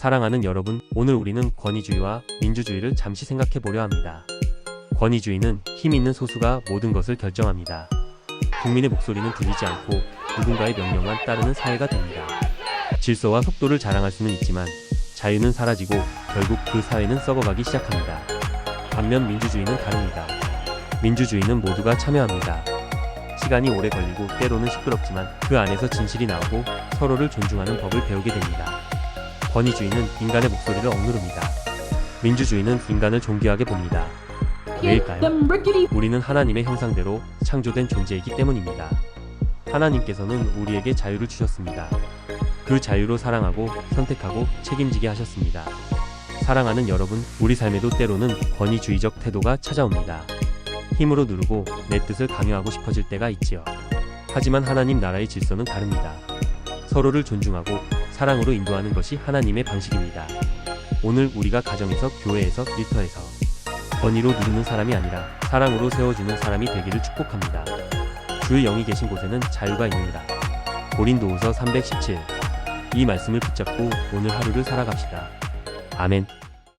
사랑하는 여러분, 오늘 우리는 권위주의와 민주주의를 잠시 생각해 보려 합니다. 권위주의는 힘 있는 소수가 모든 것을 결정합니다. 국민의 목소리는 들리지 않고 누군가의 명령만 따르는 사회가 됩니다. 질서와 속도를 자랑할 수는 있지만 자유는 사라지고 결국 그 사회는 썩어가기 시작합니다. 반면 민주주의는 다릅니다. 민주주의는 모두가 참여합니다. 시간이 오래 걸리고 때로는 시끄럽지만 그 안에서 진실이 나오고 서로를 존중하는 법을 배우게 됩니다. 권위주의는 인간의 목소리를 억누릅니다. 민주주의는 인간을 존귀하게 봅니다. 왜일까요? 우리는 하나님의 형상대로 창조된 존재이기 때문입니다. 하나님께서는 우리에게 자유를 주셨습니다. 그 자유로 사랑하고 선택하고 책임지게 하셨습니다. 사랑하는 여러분, 우리 삶에도 때로는 권위주의적 태도가 찾아옵니다. 힘으로 누르고 내 뜻을 강요하고 싶어질 때가 있지요. 하지만 하나님 나라의 질서는 다릅니다. 서로를 존중하고 사랑으로 인도하는 것이 하나님의 방식입니다. 오늘 우리가 가정에서, 교회에서, 일터에서 권위로 누르는 사람이 아니라 사랑으로 세워주는 사람이 되기를 축복합니다. 주의 영이 계신 곳에는 자유가 있느니라. 고린도후서 317. 이 말씀을 붙잡고 오늘 하루를 살아갑시다. 아멘.